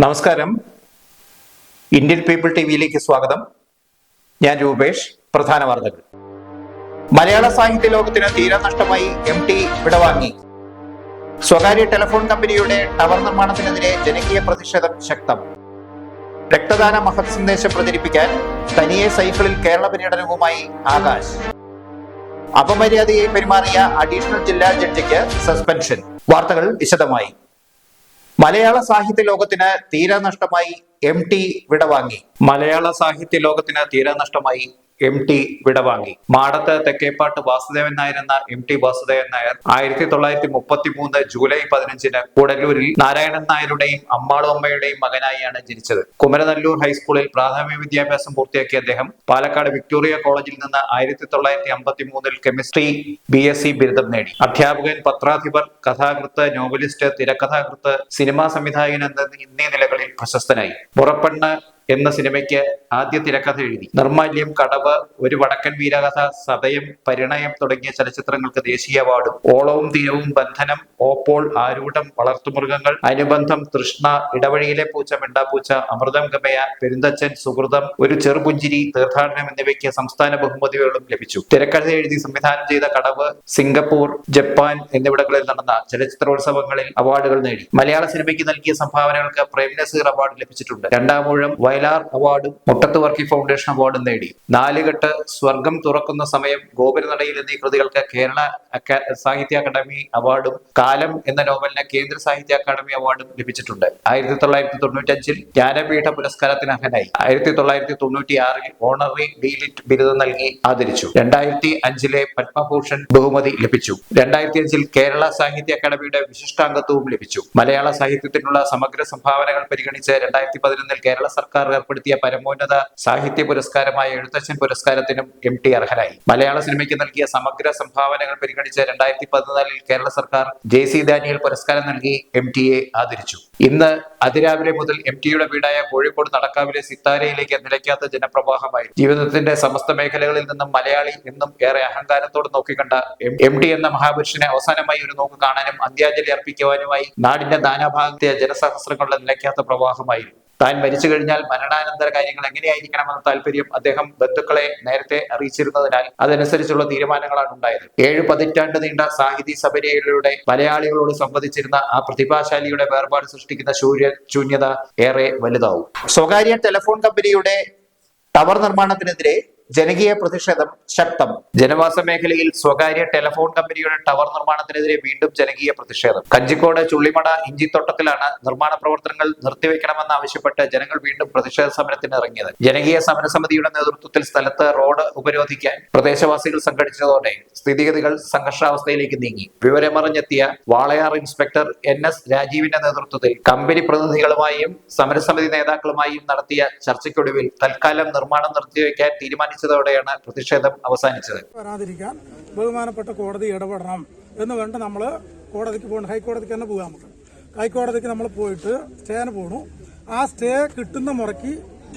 നമസ്കാരം. Indian people T വിയിലേക്ക് സ്വാഗതം. ഞാൻ രൂപേഷ് പ്രധാന വാർത്തകൾ. മലയാള സാഹിത്യ ലോകത്തിന് തീരെ നഷ്ടമായി എം ടി വിടവാങ്ങി. സ്വകാര്യ ടെലിഫോൺ കമ്പനിയുടെ ടവർ നിർമ്മാണത്തിനെതിരെ ജനകീയ പ്രതിഷേധം ശക്തം. രക്തദാന മഹത് സന്ദേശം പ്രചരിപ്പിക്കാൻ തനിയെ സൈക്കിളിൽ കേരള പര്യടനവുമായി ആകാശ്. അപമര്യാദയായി പെരുമാറിയ അഡീഷണൽ ജില്ലാ ജഡ്ജിക്ക് സസ്പെൻഷൻ. വാർത്തകൾ വിശദമായി. മലയാള സാഹിത്യ ലോകത്തിന് തീരാനഷ്ടമായി എം ടി വിടവാങ്ങി. മലയാള സാഹിത്യ ലോകത്തിന് തീരെ നഷ്ടമായി എം ടി വിടവാങ്ങി. മാടത്ത് തെക്കേപ്പാട്ട് വാസുദേവൻ നായർ എന്ന എം ടി വാസുദേവൻ നായർ ആയിരത്തി തൊള്ളായിരത്തി മുപ്പത്തി മൂന്ന് ജൂലൈ പതിനഞ്ചിന് കൂടല്ലൂരിൽ നാരായണൻ നായരുടെയും അമ്മാളു അമ്മയുടെയും മകനായാണ് ജനിച്ചത്. കുമരനല്ലൂർ ഹൈസ്കൂളിൽ പ്രാഥമിക വിദ്യാഭ്യാസം പൂർത്തിയാക്കിയ അദ്ദേഹം പാലക്കാട് വിക്ടോറിയ കോളേജിൽ നിന്ന് ആയിരത്തി തൊള്ളായിരത്തി അമ്പത്തി മൂന്നിൽ കെമിസ്ട്രി ബി എസ് സി ബിരുദം നേടി. അധ്യാപകൻ പത്രാധിപർ കഥാകൃത്ത് നോവലിസ്റ്റ് തിരക്കഥാകൃത്ത് സിനിമാ സംവിധായകൻ എന്ന എന്നീ നിലകളിൽ പ്രശസ്തനായി. പുറപ്പെണ്ണ് എന്ന സിനിമയ്ക്ക് ആദ്യ തിരക്കഥ എഴുതി. നിർമാല്യം കടവ് ഒരു വടക്കൻ വീരകഥ സതയം പരിണയം തുടങ്ങിയ ചലച്ചിത്രങ്ങൾക്ക് ദേശീയ അവാർഡും. ഓളവും തീരവും ബന്ധനം ഓപ്പോൾ ആരൂഢം വളർത്തുമൃഗങ്ങൾ അനുബന്ധം തൃഷ്ണ ഇടവഴിയിലെ പൂച്ച മിണ്ടാപ്പൂച്ച അമൃതം ഗമയ പെരുന്തച്ചൻ സുഹൃതം ഒരു ചെറുപുഞ്ചിരി തീർത്ഥാടനം എന്നിവയ്ക്ക് സംസ്ഥാന ബഹുമതികളും ലഭിച്ചു. തിരക്കഥ എഴുതി സംവിധാനം ചെയ്ത കടവ് സിംഗപ്പൂർ ജപ്പാൻ എന്നിവിടങ്ങളിൽ നടന്ന ചലച്ചിത്രോത്സവങ്ങളിൽ അവാർഡുകൾ നേടി. മലയാള സിനിമയ്ക്ക് നൽകിയ സംഭാവനകൾക്ക് പ്രേം നസീർ അവാർഡ് ലഭിച്ചിട്ടുണ്ട്. രണ്ടാമൂഴം വയലാർ അവാർഡും മുട്ടത്ത് വർക്കി ഫൗണ്ടേഷൻ അവാർഡും നേടി. നാലുകെട്ട് സ്വർഗം തുറക്കുന്ന സമയം ഗോപുരനടയിൽ എന്നീ കൃതികൾക്ക് കേരള സാഹിത്യ അക്കാദമി അവാർഡും കാലം എന്ന നോവലിന് കേന്ദ്ര സാഹിത്യ അക്കാദമി അവാർഡും ലഭിച്ചിട്ടുണ്ട്. ആയിരത്തി തൊള്ളായിരത്തി തൊണ്ണൂറ്റഞ്ചിൽ ജ്ഞാനപീഠ പുരസ്കാരത്തിന് അർഹനായി. ആയിരത്തി തൊള്ളായിരത്തി തൊണ്ണൂറ്റി ആറിൽ ഓണറി ഡീലിറ്റ് ബിരുദം നൽകി ആദരിച്ചു. രണ്ടായിരത്തി അഞ്ചിലെ പത്മഭൂഷൺ ബഹുമതി ലഭിച്ചു. രണ്ടായിരത്തി അഞ്ചിൽ കേരള സാഹിത്യ അക്കാദമിയുടെ വിശിഷ്ടാംഗത്വവും ലഭിച്ചു. മലയാള സാഹിത്യത്തിനുള്ള സമഗ്ര സംഭാവനകൾ പരിഗണിച്ച് രണ്ടായിരത്തി പതിനൊന്നിൽ കേരള സർക്കാർ ഏർപ്പെടുത്തിയ പരമോന്നത സാഹിത്യ പുരസ്കാരമായ എഴുത്തച്ഛൻ പുരസ്കാരത്തിനും എം ടി അർഹനായി. മലയാള സിനിമയ്ക്ക് നൽകിയ സമഗ്ര സംഭാവനകൾ പരിഗണിച്ച് രണ്ടായിരത്തി പതിനാലിൽ കേരള സർക്കാർ ജെ സി ദാനിയൽ പുരസ്കാരം നൽകി എം ടിയെ ആദരിച്ചു. ഇന്ന് അതിരാവിലെ മുതൽ എം ടിയുടെ വീടായ കോഴിക്കോട് നടക്കാവിലെ സിത്താരയിലേക്ക് നിലയ്ക്കാത്ത ജനപ്രവാഹമായി. ജീവിതത്തിന്റെ സമസ്ത മേഖലകളിൽ നിന്നും മലയാളി എന്നും ഏറെ അഹങ്കാരത്തോട് നോക്കിക്കണ്ട എം ടി എന്ന മഹാപുരുഷനെ അവസാനമായി ഒരു നോക്ക് കാണാനും അന്ത്യാഞ്ജലി അർപ്പിക്കുവാനുമായി നാടിന്റെ നാനാഭാഗത്തെ ജനസഹസ്രങ്ങളുടെ നിലയ്ക്കാത്ത പ്രവാഹമായിരുന്നു. താൻ മരിച്ചു കഴിഞ്ഞാൽ മരണാനന്തര കാര്യങ്ങൾ എങ്ങനെയായിരിക്കണമെന്ന താല്പര്യം അദ്ദേഹം ബന്ധുക്കളെ നേരത്തെ അറിയിച്ചിരുന്നതിനാൽ അതനുസരിച്ചുള്ള തീരുമാനങ്ങളാണ് ഉണ്ടായത്. ഏഴ് പതിറ്റാണ്ട് നീണ്ട സാഹിതി സഭരയിലൂടെ മലയാളികളോട് സംവദിച്ചിരുന്ന ആ പ്രതിഭാശാലിയുടെ വേർപാട് സൃഷ്ടിക്കുന്ന ശൂര്യ ശൂന്യത ഏറെ വലുതാവും. സ്വകാര്യ ടെലിഫോൺ കമ്പനിയുടെ ടവർ നിർമ്മാണത്തിനെതിരെ ജനകീയ പ്രതിഷേധം ശക്തം. ജനവാസ മേഖലയിൽ സ്വകാര്യ ടെലിഫോൺ കമ്പനിയുടെ ടവർ നിർമ്മാണത്തിനെതിരെ വീണ്ടും ജനകീയ പ്രതിഷേധം. കഞ്ചിക്കോട് ചുള്ളിമട ഇഞ്ചിത്തോട്ടത്തിലാണ് നിർമ്മാണ പ്രവർത്തനങ്ങൾ നിർത്തിവെക്കണമെന്ന് ആവശ്യപ്പെട്ട് ജനങ്ങൾ വീണ്ടും പ്രതിഷേധ സമരത്തിന് ഇറങ്ങിയത്. ജനകീയ സമരസമിതിയുടെ നേതൃത്വത്തിൽ സ്ഥലത്ത് റോഡ് ഉപരോധിക്കാൻ പ്രദേശവാസികൾ സംഘടിച്ചതോടെ സ്ഥിതിഗതികൾ സംഘർഷാവസ്ഥയിലേക്ക് നീങ്ങി. വിവരമറിഞ്ഞെത്തിയ വാളയാർ ഇൻസ്പെക്ടർ എൻ എസ് രാജീവിന്റെ നേതൃത്വത്തിൽ കമ്പനി പ്രതിനിധികളുമായും സമരസമിതി നേതാക്കളുമായും നടത്തിയ ചർച്ചയ്ക്കൊടുവിൽ തൽക്കാലം നിർമ്മാണം നിർത്തിവെക്കാൻ തീരുമാനിച്ചതോടെയാണ് പ്രതിഷേധം അവസാനിച്ചത്. വരാതിരിക്കാൻ ബഹുമാനപ്പെട്ട കോടതി ഇടപെടണം എന്ന് വേണ്ട നമ്മൾ കോടതിക്ക് പോകണം. ഹൈക്കോടതിക്ക് തന്നെ പോകാൻ നമുക്ക്. ഹൈക്കോടതിക്ക് നമ്മൾ പോയിട്ട് സ്റ്റേന് പോണു. ആ സ്റ്റേ കിട്ടുന്ന മുറയ്ക്ക്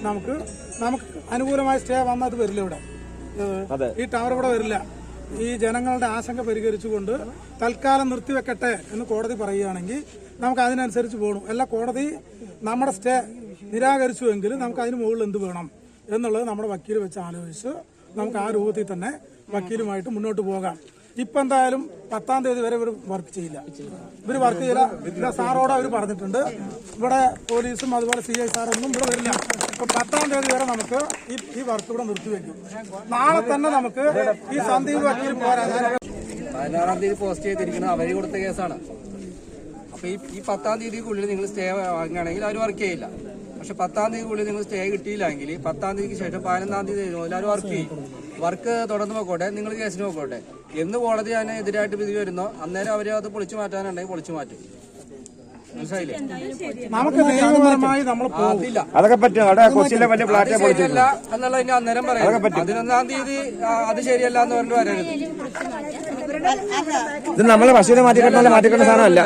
നമുക്ക് നമുക്ക് അനുകൂലമായ സ്റ്റേ വന്നാൽ അത് വരില്ല ഇവിടെ. ഈ ടവർ ഇവിടെ വരില്ല. ഈ ജനങ്ങളുടെ ആശങ്ക പരിഹരിച്ചുകൊണ്ട് തൽക്കാലം നിർത്തിവെക്കട്ടെ എന്ന് കോടതി പറയുകയാണെങ്കിൽ നമുക്ക് അതിനനുസരിച്ച് പോകണം അല്ല കോടതി നമ്മുടെ സ്റ്റേ നിരാകരിച്ചുവെങ്കിൽ നമുക്ക് അതിന് മുകളിൽ എന്ത് വേണം? എന്നുള്ളത് നമ്മുടെ വക്കീൽ വെച്ച് ആലോചിച്ച് നമുക്ക് ആ രൂപത്തിൽ തന്നെ വക്കീലുമായിട്ട് മുന്നോട്ട് പോകാം. ഇപ്പൊ എന്തായാലും പത്താം തീയതി വരെ ഇവർ വർക്ക് ചെയ്യില്ല. ഇവർ വർക്ക് ചെയ്യില്ല. സാറോട് അവർ പറഞ്ഞിട്ടുണ്ട്. ഇവിടെ പോലീസും അതുപോലെ സി ഐ സാറൊന്നും ഇവിടെ വരില്ല. ഇപ്പൊ പത്താം തീയതി വരെ നമുക്ക് ഈ ഈ വർക്ക് ഇവിടെ നിർത്തിവെക്കും നാളെ തന്നെ നമുക്ക് ഈ സന്ദീപ് വക്കീൽ പോരാ. പതിനാറാം തീയതി പോസ്റ്റ് ചെയ്തിരിക്കുന്നത് അവർ കൊടുത്ത കേസാണ്. അപ്പൊ ഈ പത്താം തീയതിക്കുള്ളിൽ നിങ്ങൾ സ്റ്റേ വാങ്ങുകയാണെങ്കിൽ അവർ വർക്ക് ചെയ്യില്ല. പക്ഷെ പത്താം തീയതിക്കുള്ളിൽ നിങ്ങൾ സ്റ്റേ കിട്ടിയില്ലെങ്കിൽ പത്താം തീയതിക്ക് ശേഷം പതിനൊന്നാം തീയതി എല്ലാവരും വർക്ക് ചെയ്യും. വർക്ക് തുടർന്ന് പോയിക്കോട്ടെ നിങ്ങൾ കേസിന് പോയിക്കോട്ടെ എന്ന് കോടതി അതിനെതിരായിട്ട് വിധി വരുന്നോ. അന്നേരം അവർ അത് പൊളിച്ചു മാറ്റാനുണ്ടെങ്കിൽ പൊളിച്ചു മാറ്റും. നമുക്ക് നിയമപരമായി നമ്മൾ പോകും. അതൊക്കെ പറ്റും. അവിടെ കൊച്ചിയിലെ വലിയ അത് ഫ്ലാറ്റ് ശരിയല്ല എന്നുള്ള ഇനി അന്നേരം പറയാം പതിനൊന്നാം തീയതി അത് ശരിയല്ല എന്ന് പറഞ്ഞിട്ട് വരരുത്. ഇത് നമ്മളെ പശുവിനെ മാറ്റിക്കെട്ടാലും മാറ്റിക്കേണ്ട സാധനമല്ല.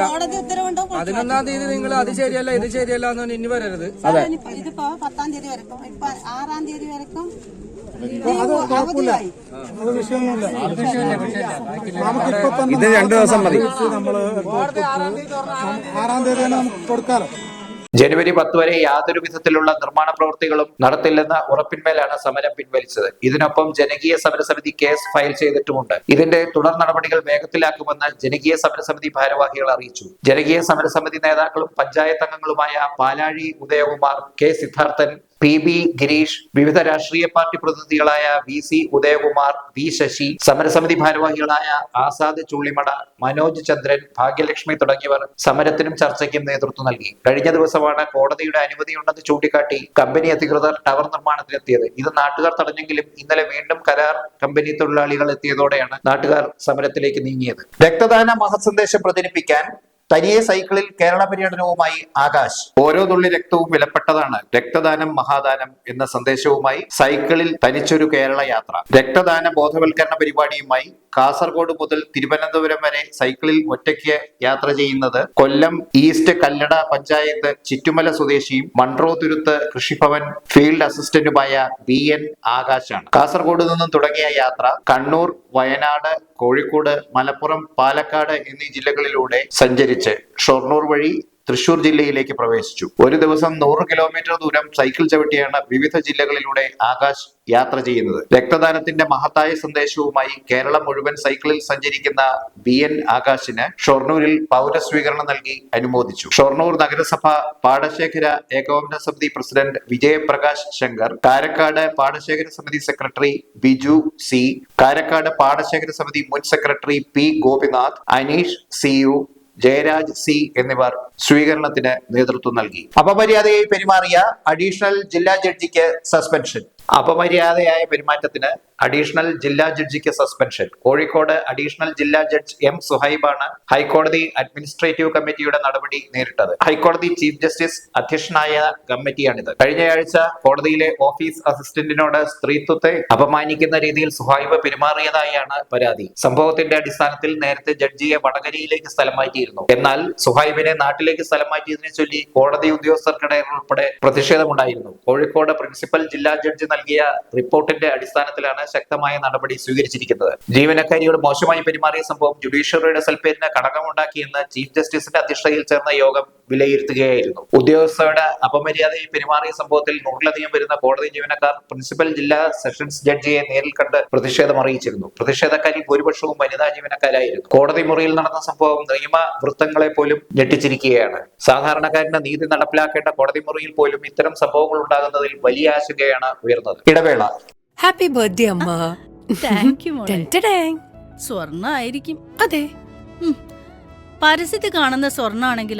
പതിനൊന്നാം തീയതി നിങ്ങൾ അത് ശരിയല്ല ഇത് ശരിയല്ല എന്ന് പറഞ്ഞ് ഇനി വരരുത്. ഇതിപ്പോ പത്താം തീയതി വരക്കും ഇപ്പൊ ആറാം തീയതി വരക്കും ഇത് രണ്ടു ദിവസം മതി. നമ്മൾ ആറാം തീയതി തന്നെ നമുക്ക് കൊടുക്കാലോ. ജനുവരി പത്ത് വരെ യാതൊരു വിധത്തിലുള്ള നിർമ്മാണ പ്രവൃത്തികളും നടത്തില്ലെന്ന ഉറപ്പിന്മേലാണ് സമരം പിൻവലിച്ചത്. ഇതിനൊപ്പം ജനകീയ സമരസമിതി കേസ് ഫയൽ ചെയ്തിട്ടുമുണ്ട്. ഇതിന്റെ തുടർ നടപടികൾ വേഗത്തിലാക്കുമെന്ന് ജനകീയ സമരസമിതി ഭാരവാഹികൾ അറിയിച്ചു. ജനകീയ സമരസമിതി നേതാക്കളും panchayat അംഗങ്ങളുമായ Palazhi Udayakumar K Siddharthan P B Gireesh വിവിധ രാഷ്ട്രീയ party പ്രതിനിധികളായ V C Udayakumar V Sasi സമരസമിതി ഭാരവാഹികളായ ആസാദ് ചുള്ളിമട മനോജ് ചന്ദ്രൻ ഭാഗ്യലക്ഷ്മി തുടങ്ങിയവർ സമരത്തിനും ചർച്ചയ്ക്കും നേതൃത്വം നൽകി. കഴിഞ്ഞ ദിവസമാണ് കോടതിയുടെ അനുമതിയുണ്ടെന്ന് ചൂണ്ടിക്കാട്ടി കമ്പനി അധികൃതർ ടവർ നിർമ്മാണത്തിലെത്തിയത്. ഇത് നാട്ടുകാർ തടഞ്ഞെങ്കിലും ഇന്നലെ വീണ്ടും കരാർ കമ്പനി തൊഴിലാളികൾ എത്തിയതോടെയാണ് നാട്ടുകാർ സമരത്തിലേക്ക് നീങ്ങിയത്. രക്തദാന മഹസന്ദേശം പ്രചരിപ്പിക്കാൻ തനിയെ സൈക്കിളിൽ കേരള പര്യടനവുമായി ആകാശ്. ഓരോ തുള്ളി രക്തവും വിലപ്പെട്ടതാണ് രക്തദാനം മഹാദാനം എന്ന സന്ദേശവുമായി സൈക്കിളിൽ തനിച്ചൊരു കേരള യാത്ര. രക്തദാന ബോധവൽക്കരണ പരിപാടിയുമായി കാസർഗോഡ് മുതൽ തിരുവനന്തപുരം വരെ സൈക്കിളിൽ ഒറ്റയ്ക്ക് യാത്ര ചെയ്യുന്നത് കൊല്ലം ഈസ്റ്റ് കല്ലട പഞ്ചായത്ത് ചിറ്റുമല സ്വദേശിയും മൺട്രോ തുരുത്ത് കൃഷിഭവൻ ഫീൽഡ് അസിസ്റ്റന്റുമായ ബി എൻ ആകാശാണ്. കാസർഗോഡ് നിന്നും തുടങ്ങിയ യാത്ര കണ്ണൂർ വയനാട് കോഴിക്കോട് മലപ്പുറം പാലക്കാട് എന്നീ ജില്ലകളിലൂടെ സഞ്ചരിച്ച്. ഷൊർണൂർ വഴി തൃശൂർ ജില്ലയിലേക്ക് പ്രവേശിച്ചു. ഒരു ദിവസം നൂറ് കിലോമീറ്റർ ദൂരം സൈക്കിൾ ചവിട്ടിയാണ് വിവിധ ജില്ലകളിലൂടെ ആകാശ് യാത്ര ചെയ്യുന്നത്. രക്തദാനത്തിന്റെ മഹത്തായ സന്ദേശവുമായി കേരളം മുഴുവൻ സൈക്കിളിൽ സഞ്ചരിക്കുന്ന ബി എൻ ആകാശിന് ഷൊർണൂരിൽ പൗരസ്വീകരണം നൽകി അനുമോദിച്ചു. ഷൊർണൂർ നഗരസഭ പാടശേഖര ഏകോപന സമിതി പ്രസിഡന്റ് വിജയപ്രകാശ് ശങ്കർ കാരക്കാട് പാടശേഖര സമിതി സെക്രട്ടറി ബിജു സി കാരക്കാട് പാടശേഖര സമിതി മുൻ secretary P Gopinath Aneesh C U Jayaraj C എന്നിവർ സ്വീകരണത്തിന് നേതൃത്വം നൽകി. അപമര്യാദയായി പെരുമാറിയ അഡീഷണൽ ജില്ലാ ജഡ്ജിക്ക് സസ്പെൻഷൻ അപമര്യാദയായ പെരുമാറ്റത്തിന് അഡീഷണൽ ജില്ലാ ജഡ്ജിക്ക് സസ്പെൻഷൻ. കോഴിക്കോട് അഡീഷണൽ ജില്ലാ ജഡ്ജ് എം സുഹൈബാണ് ഹൈക്കോടതി അഡ്മിനിസ്ട്രേറ്റീവ് കമ്മിറ്റിയുടെ നടപടി നേരിട്ടത്. ഹൈക്കോടതി ചീഫ് ജസ്റ്റിസ് അധ്യക്ഷനായ കമ്മിറ്റിയാണിത്. കഴിഞ്ഞയാഴ്ച കോടതിയിലെ ഓഫീസ് അസിസ്റ്റന്റിനോട് സ്ത്രീത്വത്തെ അപമാനിക്കുന്ന രീതിയിൽ സുഹൈബ് പെരുമാറിയതായാണ് പരാതി. സംഭവത്തിന്റെ അടിസ്ഥാനത്തിൽ നേരത്തെ ജഡ്ജിയെ വടകരയിലേക്ക് സ്ഥലം മാറ്റിയിരുന്നു എന്നാൽ സുഹൈബിനെ നാട്ടിലേക്ക് സ്ഥലം മാറ്റിയതിനെ ചൊല്ലി കോടതി ഉദ്യോഗസ്ഥർക്കിടയിൽ ഉൾപ്പെടെ പ്രതിഷേധമുണ്ടായിരുന്നു. കോഴിക്കോട് പ്രിൻസിപ്പൽ ജില്ലാ ജഡ്ജി നൽകിയ റിപ്പോർട്ടിന്റെ അടിസ്ഥാനത്തിലാണ് ശക്തമായ നടപടി സ്വീകരിച്ചിരിക്കുന്നത്. ജീവനക്കാരിയോട് മോശമായി പെരുമാറിയ സംഭവം ജുഡീഷ്യറിയുടെ സൽപ്പേരിന് ഘടകമുണ്ടാക്കിയെന്ന് ചീഫ് ജസ്റ്റിസിന്റെ അധ്യക്ഷതയിൽ ചേർന്ന യോഗം വിലയിരുത്തുകയായിരുന്നു. ഉദ്യോഗസ്ഥരുടെ അപമര്യാദയെ പെരുമാറിയ സംഭവത്തിൽ നൂറിലധികം വരുന്ന കോടതി ജീവനക്കാർ പ്രിൻസിപ്പൽ ജില്ലാ സെഷൻസ് ജഡ്ജിയെ നേരിൽ കണ്ട് പ്രതിഷേധം അറിയിച്ചിരുന്നു. പ്രതിഷേധക്കാരിൽ ഭൂരിപക്ഷവും വനിതാ ജീവനക്കാരായിരുന്നു. കോടതി മുറിയിൽ നടന്ന സംഭവം നിയമ വൃത്തങ്ങളെ പോലും ഞെട്ടിച്ചിരിക്കുകയാണ്. സാധാരണക്കാരന്റെ നീതി നടപ്പിലാക്കേണ്ട കോടതി മുറിയിൽ പോലും ഇത്തരം സംഭവങ്ങൾ ഉണ്ടാകുന്നതിൽ വലിയ ആശങ്കയാണ് ഉയർന്നത്. ഇടവേള. ഹാപ്പി ബർത്ത്ഡേ അമ്മ. സ്വർണായിരിക്കും അതെ. പരസ്യത്തിൽ കാണുന്ന സ്വർണാണെങ്കിൽ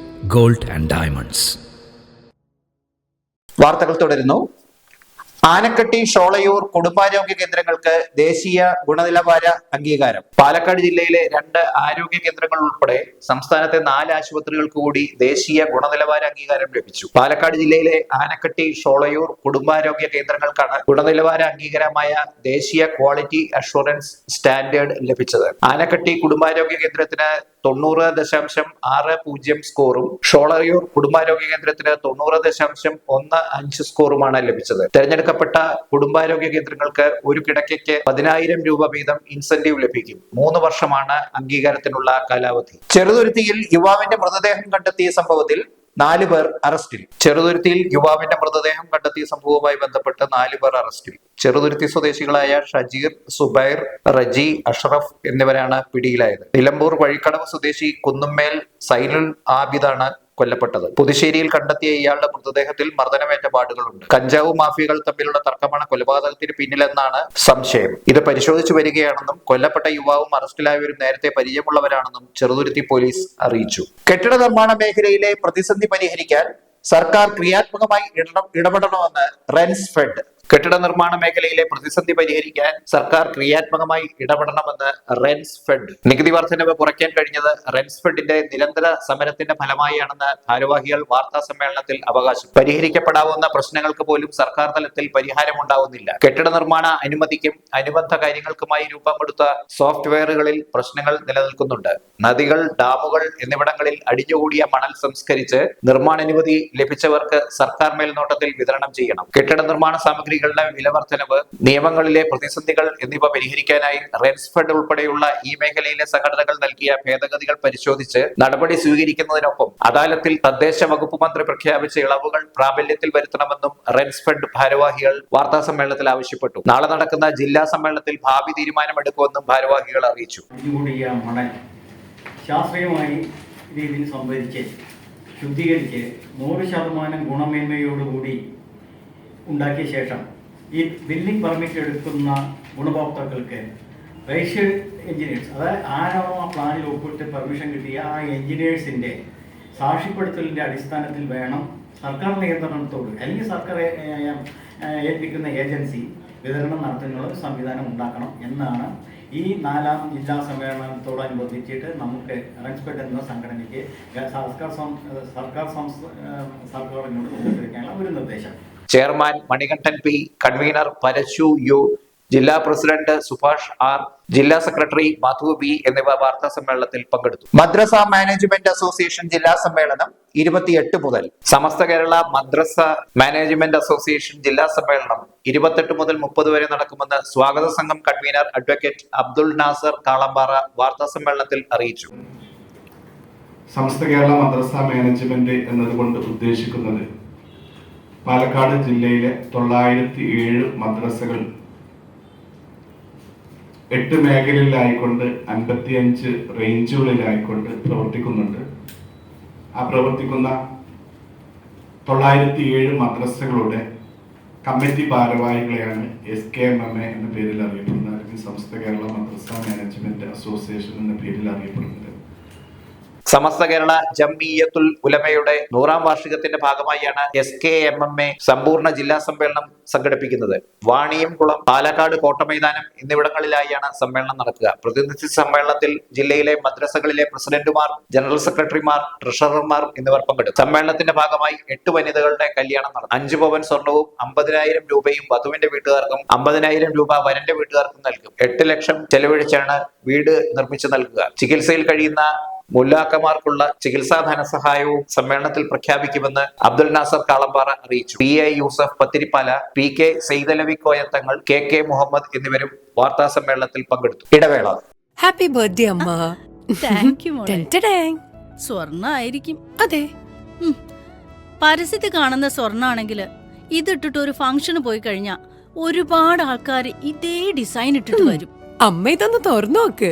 Gold and diamonds. വാർത്തകൾ തുടരുന്നു. ആനക്കട്ടി ഷോളയൂർ കുടുംബാരോഗ്യ കേന്ദ്രങ്ങൾക്ക് ദേശീയ ഗുണനിലവാര അംഗീകാരം. പാലക്കാട് ജില്ലയിലെ രണ്ട് ആരോഗ്യ കേന്ദ്രങ്ങൾ ഉൾപ്പെടെ സംസ്ഥാനത്തെ നാല് ആശുപത്രികൾക്ക് കൂടി ദേശീയ ഗുണനിലവാര അംഗീകാരം ലഭിച്ചു. പാലക്കാട് ജില്ലയിലെ ആനക്കട്ടി ഷോളയൂർ കുടുംബാരോഗ്യ കേന്ദ്രങ്ങൾക്കാണ് ഗുണനിലവാര അംഗീകാരമായ ദേശീയ ക്വാളിറ്റി അഷുറൻസ് സ്റ്റാൻഡേർഡ് ലഭിച്ചത്. ആനക്കട്ടി കുടുംബാരോഗ്യ കേന്ദ്രത്തിന് തൊണ്ണൂറ് ദശാംശം ആറ് പൂജ്യം സ്കോറും ഷോളയൂർ കുടുംബാരോഗ്യ കേന്ദ്രത്തിന് തൊണ്ണൂറ് ദശാംശം ഒന്ന് അഞ്ച് സ്കോറുമാണ് ലഭിച്ചത്. തെരഞ്ഞെടുക്കപ്പെട്ട കുടുംബാരോഗ്യ കേന്ദ്രങ്ങൾക്ക് ഒരു കിടക്കയ്ക്ക് പതിനായിരം രൂപ വീതം ഇൻസെന്റീവ് ലഭിക്കും. മൂന്ന് വർഷമാണ് അംഗീകാരത്തിനുള്ള കാലാവധി. ചെറുതുരുത്തിയിൽ യുവാവിന്റെ മൃതദേഹം കണ്ടെത്തിയ സംഭവത്തിൽ നാല് പേർ അറസ്റ്റിൽ. ചെറുതുരുത്തിയിൽ യുവാവിന്റെ മൃതദേഹം കണ്ടെത്തിയ സംഭവവുമായി ബന്ധപ്പെട്ട് നാല് പേർ അറസ്റ്റിൽ. ചെറുതുരുത്തി സ്വദേശികളായ ഷജീർ സുബൈർ റജി അഷ്റഫ് എന്നിവരാണ് പിടിയിലായത്. നിലമ്പൂർ വഴിക്കടവ് സ്വദേശി കുന്നുമ്മേൽ സൈനുൽ ആബിദാണ് കൊല്ലപ്പെട്ടത്. പുതുശ്ശേരിയിൽ കണ്ടെത്തിയ ഇയാളുടെ മൃതദേഹത്തിൽ മർദ്ദനമേറ്റ പാടുകളുണ്ട്. കഞ്ചാവ് മാഫിയകൾ തമ്മിലുള്ള തർക്കമാണ് കൊലപാതകത്തിന് പിന്നിലെന്നാണ് സംശയം. ഇത് പരിശോധിച്ചു വരികയാണെന്നും കൊല്ലപ്പെട്ട യുവാവും അറസ്റ്റിലായവരും നേരത്തെ പരിചയമുള്ളവരാണെന്നും ചെറുതുരുത്തി പോലീസ് അറിയിച്ചു. കെട്ടിട നിർമ്മാണ മേഖലയിലെ പ്രതിസന്ധി പരിഹരിക്കാൻ സർക്കാർ ക്രിയാത്മകമായി ഇടപെടണമെന്ന് റെൻസ് ഫെഡ് കെട്ടിട നിർമ്മാണ മേഖലയിലെ പ്രതിസന്ധി പരിഹരിക്കാൻ സർക്കാർ ക്രിയാത്മകമായി ഇടപെടണമെന്ന് റെൻസ് ഫെഡ്. നികുതി വർധനവ് കുറയ്ക്കാൻ കഴിഞ്ഞത് റെൻസ് ഫെഡിന്റെ നിരന്തര സമരത്തിന്റെ ഫലമായാണെന്ന് ഭാരവാഹികൾ വാർത്താ സമ്മേളനത്തിൽ അവകാശം. പരിഹരിക്കപ്പെടാവുന്ന പ്രശ്നങ്ങൾക്ക് പോലും സർക്കാർ തലത്തിൽ പരിഹാരമുണ്ടാവുന്നില്ല. കെട്ടിട നിർമ്മാണ അനുമതിക്കും അനുബന്ധ കാര്യങ്ങൾക്കുമായി രൂപം കൊടുത്ത സോഫ്റ്റ്വെയറുകളിൽ പ്രശ്നങ്ങൾ നിലനിൽക്കുന്നുണ്ട്. നദികൾ ഡാമുകൾ എന്നിവിടങ്ങളിൽ അടിഞ്ഞുകൂടിയ മണൽ സംസ്കരിച്ച് നിർമ്മാണാനുമതി ലഭിച്ചവർക്ക് സർക്കാർ മേൽനോട്ടത്തിൽ വിതരണം ചെയ്യണം. കെട്ടിട നിർമ്മാണ സാമഗ്രികളുടെ വിലവർദ്ധനവ് നിയമങ്ങളിലെ പ്രതിസന്ധികൾ എന്നിവ പരിഹരിക്കാനായി റെൻസ്ഫെഡ് ഉൾപ്പെടെയുള്ള ഈ മേഖലയിലെ സംഘടനകൾ നൽകിയ ഭേദഗതികൾ പരിശോധിച്ച് നടപടി സ്വീകരിക്കുന്നതിനൊപ്പം അദാലത്തിൽ തദ്ദേശ വകുപ്പ് മന്ത്രി പ്രഖ്യാപിച്ച ഇളവുകൾ പ്രാബല്യത്തിൽ വരുത്തണമെന്നും റെൻസ്ഫെഡ് ഭാരവാഹികൾ വാർത്താ സമ്മേളനത്തിൽ ആവശ്യപ്പെട്ടു. നാളെ നടക്കുന്ന ജില്ലാ സമ്മേളനത്തിൽ ഭാവി തീരുമാനമെടുക്കുമെന്നും ഭാരവാഹികൾ അറിയിച്ചു. ശാസ്ത്രീയമായി രീതിയിൽ സംഭരിച്ച് ശുദ്ധീകരിച്ച് നൂറ് ശതമാനം ഗുണമേന്മയോടുകൂടി ഉണ്ടാക്കിയ ശേഷം ഈ ബിൽഡിംഗ് പെർമിറ്റ് എടുക്കുന്ന ഗുണഭോക്താക്കൾക്ക് രജിസ്റ്റേഡ് എഞ്ചിനീയേഴ്സ് അതായത് ആരാണോ ആ പ്ലാനിൽ ഒപ്പിട്ട് പെർമിഷൻ കിട്ടിയ ആ എഞ്ചിനീയേഴ്സിന്റെ സാക്ഷ്യപ്പെടുത്തലിന്റെ അടിസ്ഥാനത്തിൽ വേണം സർക്കാർ നിയന്ത്രണത്തോട് അല്ലെങ്കിൽ സർക്കാർ ഏൽപ്പിക്കുന്ന ഏജൻസി വിതരണം നടത്തുന്ന സംവിധാനം ഉണ്ടാക്കണം എന്നാണ് ഈ നാലാം ജില്ലാ സമ്മേളനത്തോടനുബന്ധിച്ചിട്ട് നമുക്ക് റെൻസ്പെഡ് എന്ന സംഘടനയ്ക്ക് സർക്കാർ സർക്കാർ സംസ്ഥ സർക്കാരിനോട് കൊണ്ടുവരിക്കാനുള്ള ഒരു നിർദ്ദേശം. Chairman Manikandan P convener Parasu U ജില്ലാ പ്രസിഡന്റ് സുഭാഷ് ആർ ജില്ലാ സെക്രട്ടറി മധു ബി എന്നിവ വാർത്താ സമ്മേളനത്തിൽ പങ്കെടുത്തു. മദ്രസ മാനേജ്മെന്റ് അസോസിയേഷൻ ജില്ലാ സമ്മേളനം ഇരുപത്തിയെട്ട് മുതൽ. സമസ്ത കേരള മദ്രസ മാനേജ്മെന്റ് അസോസിയേഷൻ ജില്ലാ സമ്മേളനം ഇരുപത്തെട്ട് മുതൽ മുപ്പത് വരെ നടക്കുമെന്ന് സ്വാഗത സംഘം കൺവീനർ അഡ്വക്കേറ്റ് അബ്ദുൾ നാസർ കാളമ്പാറ വാർത്താ സമ്മേളനത്തിൽ അറിയിച്ചു. സമസ്ത കേരള മദ്രസ മാനേജ്മെന്റ് എന്നതുകൊണ്ട് ഉദ്ദേശിക്കുന്നത് പാലക്കാട് ജില്ലയിലെ തൊള്ളായിരത്തി ഏഴ് മദ്രസകൾ എട്ട് മേഖലയിലായിക്കൊണ്ട് അൻപത്തിയഞ്ച് റേഞ്ചുകളിലായിക്കൊണ്ട് പ്രവർത്തിക്കുന്നുണ്ട്. ആ പ്രവർത്തിക്കുന്ന തൊള്ളായിരത്തി ഏഴ് മദ്രസകളുടെ committee ഭാരവാഹികളെയാണ് S K M M A എന്ന പേരിൽ അറിയപ്പെടുന്നത്. അല്ലെങ്കിൽ സമസ്ത കേരള മദ്രസ മാനേജ്മെന്റ് അസോസിയേഷൻ എന്ന പേരിൽ അറിയപ്പെടുന്നത്. സമസ്ത കേരള ജംഇയ്യത്തുൽ ഉലമയുടെ നൂറാം വാർഷികത്തിന്റെ ഭാഗമായാണ് S K M M A സമ്പൂർണ ജില്ലാ സമ്മേളനം സംഘടിപ്പിക്കുന്നത്. വാണിയം കുളം പാലക്കാട് കോട്ടമൈതാനം എന്നിവിടങ്ങളിലായാണ് സമ്മേളനം നടക്കുക. പ്രതിനിധി സമ്മേളനത്തിൽ ജില്ലയിലെ മദ്രസകളിലെ പ്രസിഡന്റുമാർ ജനറൽ സെക്രട്ടറിമാർ ട്രഷറർമാർ എന്നിവർ പങ്കെടുക്കും. സമ്മേളനത്തിന്റെ ഭാഗമായി എട്ട് വനിതകളുടെ കല്യാണം നടന്നു അഞ്ചു പവൻ സ്വർണവും അമ്പതിനായിരം രൂപയും വധുവിന്റെ വീട്ടുകാർക്കും അമ്പതിനായിരം രൂപ വരന്റെ വീട്ടുകാർക്കും നൽകും. എട്ട് ലക്ഷം ചെലവഴിച്ചാണ് വീട് നിർമ്മിച്ചു നൽകുക. ചികിത്സയിൽ കഴിയുന്ന മുല്ലാക്കമാർക്കുള്ള ചികിത്സാ ധനസഹായവും സമ്മേളനത്തിൽ പ്രഖ്യാപിക്കുമെന്ന് അബ്ദുൽ നാസർ കാളമ്പാറ അറിയിച്ചു. P A Yusuf Pathirippala P K Saithalavi Koyathangal K K Muhammad എന്നിവരും വാർത്താ സമ്മേളനത്തിൽ പങ്കെടുത്തു. ഇടവേള. ഹാപ്പി ബർത്ത്ഡേ അമ്മ. താങ്ക് യു മോളെ. സ്വർണ ആയിരിക്കും അതെ. പരസ്യത്തിൽ കാണുന്ന സ്വർണാണെങ്കിൽ ഇതിട്ടിട്ട് ഒരു ഫംഗ്ഷന് പോയി കഴിഞ്ഞാ ഒരുപാട് ആൾക്കാർ ഇതേ ഡിസൈൻ ഇട്ടിട്ട് വരും. അമ്മ ഇതൊന്ന് തുറന്നു നോക്ക്.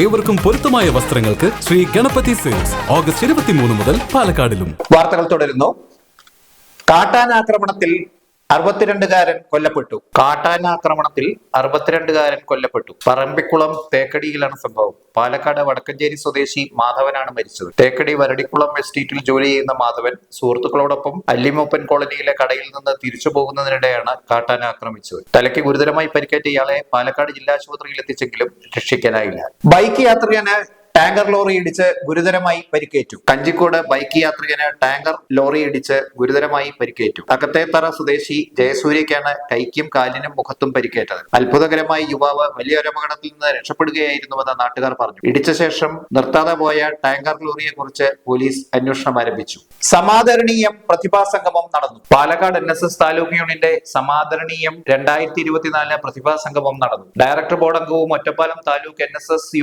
ഏവർക്കും പൊരുത്തമായ വസ്ത്രങ്ങൾക്ക് ശ്രീ ഗണപതി സെയിൽസ് ഓഗസ്റ്റ് ഇരുപത്തിമൂന്ന് മുതൽ പാലക്കാടിലും. വാർത്തകൾ തുടരുന്നു. കാട്ടാനാക്രമണത്തിൽ അറുപത്തിരണ്ടുകാരൻ കൊല്ലപ്പെട്ടു. കാട്ടാനാക്രമണത്തിൽ അറുപത്തിരണ്ടുകാരൻ കൊല്ലപ്പെട്ടു. പറമ്പിക്കുളം തേക്കടിയിലാണ് സംഭവം. പാലക്കാട് വടക്കഞ്ചേരി സ്വദേശി മാധവനാണ് മരിച്ചത്. തേക്കടി വരടിക്കുളം എസ്റ്റേറ്റിൽ ജോലി ചെയ്യുന്ന മാധവൻ സുഹൃത്തുക്കളോടൊപ്പം അല്ലിമൂപ്പൻ കോളനിയിലെ കടയിൽ നിന്ന് തിരിച്ചു പോകുന്നതിനിടെയാണ് കാട്ടാന ആക്രമിച്ചത്. തലയ്ക്ക് ഗുരുതരമായി പരിക്കേറ്റ ഇയാളെ പാലക്കാട് ജില്ലാ ആശുപത്രിയിൽ എത്തിച്ചെങ്കിലും രക്ഷിക്കാനായില്ല. ബൈക്ക് യാത്രികന് ടാങ്കർ ലോറി ഇടിച്ച് ഗുരുതരമായി പരിക്കേറ്റു. കഞ്ചിക്കോട് ബൈക്ക് യാത്രികന് ടാങ്കർ ലോറി ഇടിച്ച് ഗുരുതരമായി പരിക്കേറ്റു. അകത്തേത്തറ സ്വദേശി ജയസൂര്യക്കാണ് കൈക്കും കാലിനും മുഖത്തും പരിക്കേറ്റത്. അത്ഭുതകരമായി യുവാവ് വലിയ ഒരപകടത്തിൽ നിന്ന് രക്ഷപ്പെടുകയായിരുന്നുവെന്ന് നാട്ടുകാർ പറഞ്ഞു. ഇടിച്ച ശേഷം നിർത്താതെ പോയ ടാങ്കർ ലോറിയെ കുറിച്ച് പോലീസ് അന്വേഷണം ആരംഭിച്ചു. സമാദരണീയം പ്രതിഭാ സംഗമം നടന്നു. Palakkad N S S taluk യൂണിന്റെ സമാദരണീയം രണ്ടായിരത്തി ഇരുപത്തിനാലിന് പ്രതിഭാ സംഗമം നടന്നു. ഡയറക്ടർ ബോർഡ് അംഗവും ഒറ്റപ്പാലം താലൂക്ക് എൻ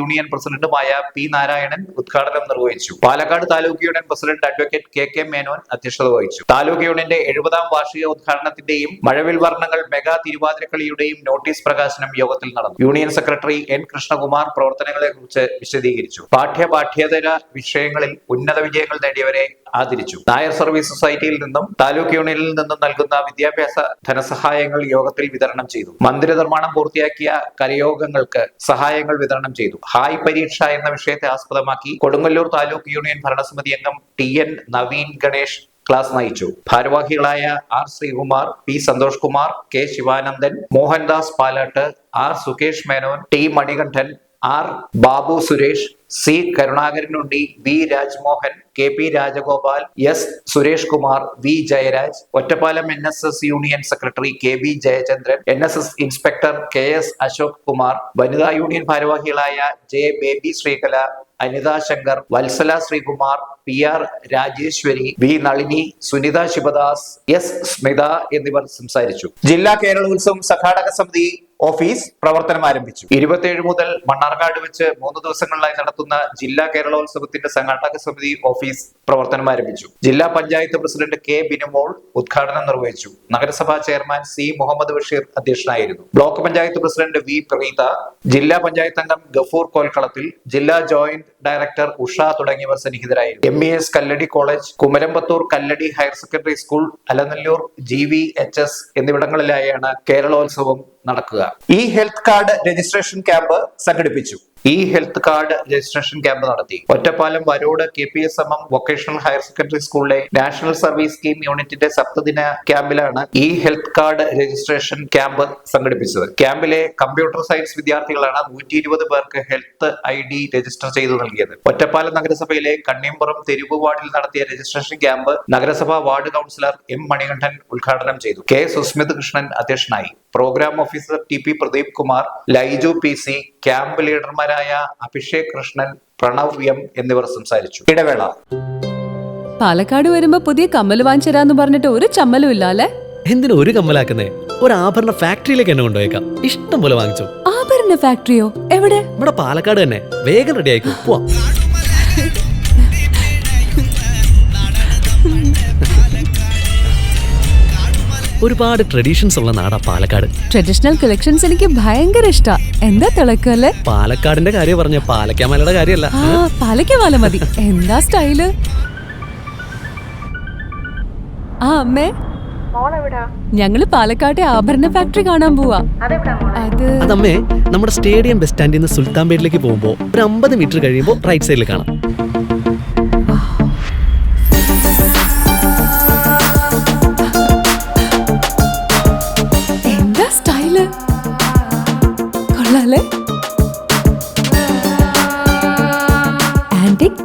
യൂണിയൻ പ്രസിഡന്റുമായ പി. നാരായണൻ ഉദ്ഘാടനം നിർവഹിച്ചു. Palakkad taluk union president advocate K K Menon അധ്യക്ഷത വഹിച്ചു. താലൂക്ക് യൂണിയന്റെ എഴുപതാം വാർഷിക ഉദ്ഘാടനത്തിന്റെയും മഴവിൽ വർണങ്ങൾ മെഗാ തിരുവാതിരക്കളിയുടെയും നോട്ടീസ് പ്രകാശനം യോഗത്തിൽ നടന്നു. യൂണിയൻ സെക്രട്ടറി എൻ കൃഷ്ണകുമാർ പ്രവർത്തനങ്ങളെ കുറിച്ച് വിശദീകരിച്ചു. പാഠ്യ പാഠ്യേതര വിഷയങ്ങളിൽ ഉന്നത വിജയങ്ങൾ നേടിയവരെ ആദരിച്ചു. നായർ സർവീസ് സൊസൈറ്റിയിൽ നിന്നും താലൂക്ക് യൂണിയനിൽ നിന്നും നൽകുന്ന വിദ്യാഭ്യാസ ധനസഹായങ്ങൾ യോഗത്തിൽ വിതരണം ചെയ്തു. മന്ദിര നിർമ്മാണം പൂർത്തിയാക്കിയ കരയോഗങ്ങൾക്ക് സഹായങ്ങൾ വിതരണം ചെയ്തു. ഹായ് പരീക്ഷ എന്ന വിഷയത്തെ ആസ്പദമാക്കി കൊടുങ്ങല്ലൂർ താലൂക്ക് യൂണിയൻ ഭരണസമിതി അംഗം T N Naveen Ganesh class നയിച്ചു. ഭാരവാഹികളായ R Sreekumar P Santhosh Kumar K Sivanandan Mohandas Palat R Sukesh Menon T Manikandan R Babu Suresh C കരുണാകരനുണ്ടി V Rajmohan K P Rajagopal S Suresh Kumar V Jayaraj Ottapalam N S S union secretary K B Jayachandran N S S inspector K S Ashok Kumar വനിതാ union ഭാരവാഹികളായ J Baby Sreekala Anitha Shankar Vatsala Sreekumar P R Rajeswari V Nalini Sunitha Sivadas S Smitha എന്നിവർ സംസാരിച്ചു. ജില്ലാ കേരളോത്സവം സംഘാടക സമിതി office പ്രവർത്തനം ആരംഭിച്ചു. ഇരുപത്തിയേഴ് മുതൽ മണ്ണാർക്കാട് വെച്ച് മൂന്ന് ദിവസങ്ങളിലായി നടത്തുന്ന ജില്ലാ കേരളോത്സവത്തിന്റെ സംഘാടക സമിതി ഓഫീസ് പ്രവർത്തനം ആരംഭിച്ചു. ജില്ലാ പഞ്ചായത്ത് പ്രസിഡന്റ് കെ ബിനുമോൾ ഉദ്ഘാടനം നിർവഹിച്ചു. നഗരസഭാ ചെയർമാൻ സി മുഹമ്മദ് ബഷീർ അധ്യക്ഷനായിരുന്നു. Block panchayat president V Preetha ജില്ലാ പഞ്ചായത്ത് അംഗം ഗഫൂർ കോൽക്കളത്തിൽ ജില്ലാ ജോയിന്റ് ഡയറക്ടർ ഉഷ തുടങ്ങിയവർ സന്നിഹിതരായിരുന്നു. M E S Kalladi college Kumaramputhur Kalladi higher secondary school Alanallur G V H S എന്നിവിടങ്ങളിലായാണ് കേരളോത്സവം നടക്കുക. ഈ ഹെൽത്ത് കാർഡ് രജിസ്ട്രേഷൻ ക്യാമ്പ് സംഘടിപ്പിച്ചു. ഈ ഹെൽത്ത് കാർഡ് രജിസ്ട്രേഷൻ ക്യാമ്പ് നടത്തി. Ottapalam Varode K P S M M vocational higher secondary സ്കൂളിലെ national service scheme യൂണിറ്റിന്റെ സപ്തദിന ക്യാമ്പിലാണ് ഈ health card registration camp സംഘടിപ്പിച്ചത്. ക്യാമ്പിലെ കമ്പ്യൂട്ടർ സയൻസ് വിദ്യാർത്ഥികളാണ് നൂറ്റി ഇരുപത് പേർക്ക് ഹെൽത്ത് ഐ ഡി രജിസ്റ്റർ ചെയ്തു നൽകിയത്. ഒറ്റപ്പാലം നഗരസഭയിലെ കണ്ണിയമ്പുറം തെരുവ് വാർഡിൽ നടത്തിയ രജിസ്ട്രേഷൻ ക്യാമ്പ് നഗരസഭാ വാർഡ് കൗൺസിലർ എം മണികണ്ഠൻ ഉദ്ഘാടനം ചെയ്തു. കെ സുസ്മിത് കൃഷ്ണൻ അധ്യക്ഷനായി. Programme officer T P Pradeep Kumar Laiju P C camp ലീഡർമാരായ Abhishek Krishnan Pranav M എന്നിവർ സംസാരിച്ചു. ഇടവേള. പാലക്കാട് വരുമ്പോ പുതിയ കമ്മൽ വാങ്ങിച്ചു പറഞ്ഞിട്ട് ഒരു ചമ്മലും ഇല്ല അല്ലെ എന്തിനാ ഒരു കമ്മലാക്കുന്നേ? ഒരു ആഭരണ ഫാക്ടറിയിലേക്ക് എന്നെ കൊണ്ടുപോയേക്കാം. ഇഷ്ടം പോലെ വാങ്ങിച്ചു. ആഭരണ ഫാക്ടറിയോ? എവിടെ? ഇവിടെ പാലക്കാട് തന്നെ. വേഗം റെഡി ആയിക്കോ. പോവാം. ഒരുപാട് ട്രഡീഷൻസ് ഉള്ള നാടാ പാലക്കാട്. ട്രഡീഷണൽ കളക്ഷൻസ് എനിക്ക് ഭയങ്കര ഇഷ്ടാ. എന്താ തിളക്കല്ലേ? പാലക്കാടിന്റെ കാര്യം പറഞ്ഞ പാലക്കാമലയുടെ കാര്യമല്ല. ആ പാലയ്ക്ക മാല മതി. എന്താ സ്റ്റൈൽ? ആ അമ്മേ. ഞങ്ങൾ പാലക്കാട്ടെ ആഭരണ ഫാക്ടറി കാണാൻ പോവാ. അത് അതമ്മേ നമ്മുടെ സ്റ്റേഡിയം ബസ് സ്റ്റാൻഡിൽ നിന്ന് സുൽത്താൻ പോകുമ്പോ പോകുമ്പോൾ ഒരു അമ്പത് മീറ്റർ കഴിയുമ്പോൾ റൈറ്റ് സൈഡിൽ കാണാം.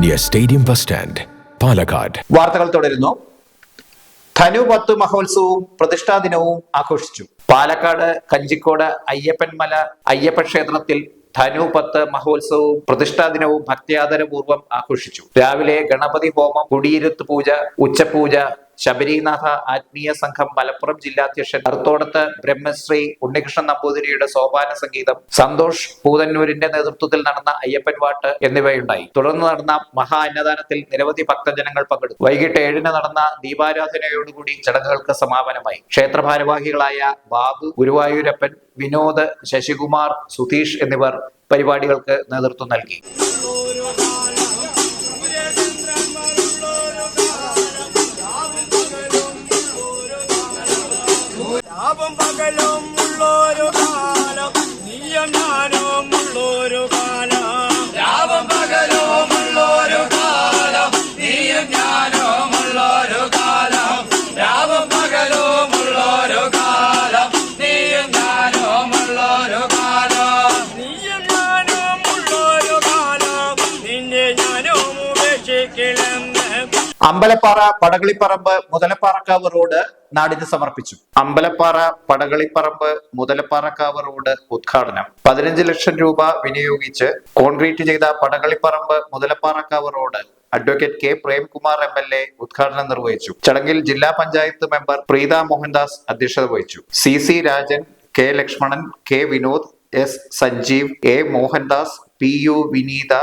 near Stadium Bus Stand, Palakkad വാർത്തകൾ തുടരുന്നു. ധനു പത്ത് മഹോത്സവവും പ്രതിഷ്ഠാ ദിനവും ആഘോഷിച്ചു. പാലക്കാട് കഞ്ചിക്കോട് അയ്യപ്പൻമല അയ്യപ്പ ക്ഷേത്രത്തിൽ ധനു പത്ത് മഹോത്സവവും പ്രതിഷ്ഠാ ദിനവും ഭക്തിയാദരപൂർവം ആഘോഷിച്ചു. രാവിലെ ഗണപതി ഹോമം കുടിയിരുത്ത് പൂജ ഉച്ചപൂജ ശബരിനാഥ ആത്മീയ സംഘം മലപ്പുറം ജില്ലാധ്യക്ഷൻ അർത്തോടത്ത് ബ്രഹ്മശ്രീ ഉണ്ണികൃഷ്ണൻ നമ്പൂതിരിയുടെ സോപാന സംഗീതം സന്തോഷ് പൂതന്നൂരിന്റെ നേതൃത്വത്തിൽ നടന്ന അയ്യപ്പൻ വാട്ട് എന്നിവയുണ്ടായി. തുടർന്ന് നടന്ന മഹാ അന്നദാനത്തിൽ നിരവധി ഭക്തജനങ്ങൾ പങ്കെടുത്തു. വൈകിട്ട് ഏഴിന് നടന്ന ദീപാരാധനയോടുകൂടി ചടങ്ങുകൾക്ക് സമാപനമായി. ക്ഷേത്ര ഭാരവാഹികളായ ബാബു ഗുരുവായൂരപ്പൻ വിനോദ് ശശികുമാർ സുധീഷ് എന്നിവർ പരിപാടികൾക്ക് നേതൃത്വം നൽകി. പകലും ഉള്ളൊരു കാലം നീയും ഞാനും ഉള്ളൊരു കാലം അമ്പലപ്പാറ പടകളിപ്പറമ്പ് മുതലപ്പാറക്കാവ് റോഡ് നാടിന് സമർപ്പിച്ചു. അമ്പലപ്പാറ പടകളിപ്പറമ്പ് മുതലപ്പാറക്കാവ് റോഡ് ഉദ്ഘാടനം. പതിനഞ്ച് ലക്ഷം രൂപ വിനിയോഗിച്ച് കോൺക്രീറ്റ് ചെയ്ത Padakalipparambu Muthalapparakavu road advocate K Premkumar M L A ഉദ്ഘാടനം നിർവഹിച്ചു. ചടങ്ങിൽ ജില്ലാ പഞ്ചായത്ത് മെമ്പർ പ്രീത മോഹൻദാസ് അധ്യക്ഷത വഹിച്ചു. C C Rajan K Lakshmanan K Vinod S Sanjeev A Mohandas P U Vineetha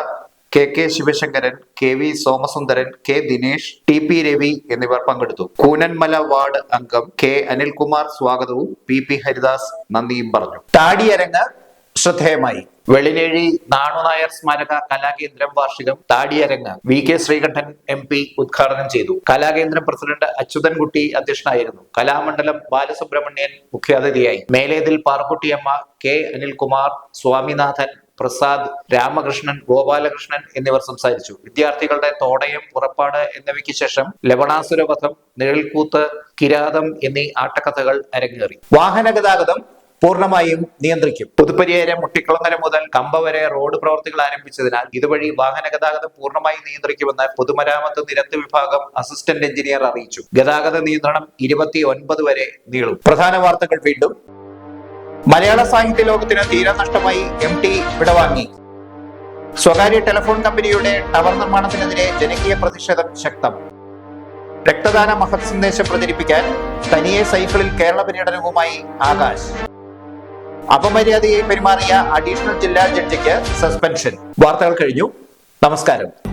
K K Sivasankaran K V Somasundaran K Dinesh T P Ravi എന്നിവർ പങ്കെടുത്തു. Koonanmala ward അംഗം K Anilkumar സ്വാഗതവും പി പി ഹരിദാസ് നന്ദിയും പറഞ്ഞു. താടിയരങ്ങ് ശ്രദ്ധേയമായി. വെളിനേഴി നാണുനായർ സ്മാരക കലാകേന്ദ്രം വാർഷികം താടിയരങ്ങ് V K Sreekandan M P ഉദ്ഘാടനം ചെയ്തു. കലാകേന്ദ്രം പ്രസിഡന്റ് അച്യുതൻകുട്ടി അധ്യക്ഷനായിരുന്നു. കലാമണ്ഡലം ബാലസുബ്രഹ്മണ്യൻ മുഖ്യാതിഥിയായി. മേലേതിൽ പാർക്കുട്ടിയമ്മ കെ അനിൽകുമാർ സ്വാമിനാഥൻ പ്രസാദ് രാമകൃഷ്ണൻ ഗോപാലകൃഷ്ണൻ എന്നിവർ സംസാരിച്ചു. വിദ്യാർത്ഥികളുടെ തോടയം പുറപ്പാട് എന്നിവയ്ക്ക് ശേഷം ലവണാസുരവധം നിഴൽക്കൂത്ത് കിരാതം എന്നീ ആട്ടക്കഥകൾ അരങ്ങേറി. വാഹന ഗതാഗതം പൂർണമായും നിയന്ത്രിക്കും. പുതുപ്പരിയേരം മുട്ടിക്കുളങ്ങര മുതൽ കമ്പ വരെ റോഡ് പ്രവർത്തികൾ ആരംഭിച്ചതിനാൽ ഇതുവഴി വാഹന ഗതാഗതം പൂർണമായും നിയന്ത്രിക്കുമെന്ന് പൊതുമരാമത്ത് നിരത്ത് വിഭാഗം അസിസ്റ്റന്റ് എഞ്ചിനീയർ അറിയിച്ചു. ഗതാഗത നിയന്ത്രണം ഇരുപത്തി വരെ നീളും. പ്രധാന വാർത്തകൾ വീണ്ടും മലയാള സാഹിത്യ ലോകത്തിന് തീരെ നഷ്ടമായി എം ടി വിടവാങ്ങി. സ്വകാര്യ ടെലിഫോൺ കമ്പനിയുടെ ടവർ നിർമ്മാണത്തിനെതിരെ ജനകീയ പ്രതിഷേധം ശക്തം. രക്തദാന മഹത് സന്ദേശം പ്രചരിപ്പിക്കാൻ തനിയെ സൈക്കിളിൽ കേരള പര്യടനവുമായി ആകാശ്. അപമര്യാദയായി പെരുമാറിയ അഡീഷണൽ ജില്ലാ ജഡ്ജിക്ക് സസ്പെൻഷൻ. വാർത്തകൾ കഴിഞ്ഞു. നമസ്കാരം.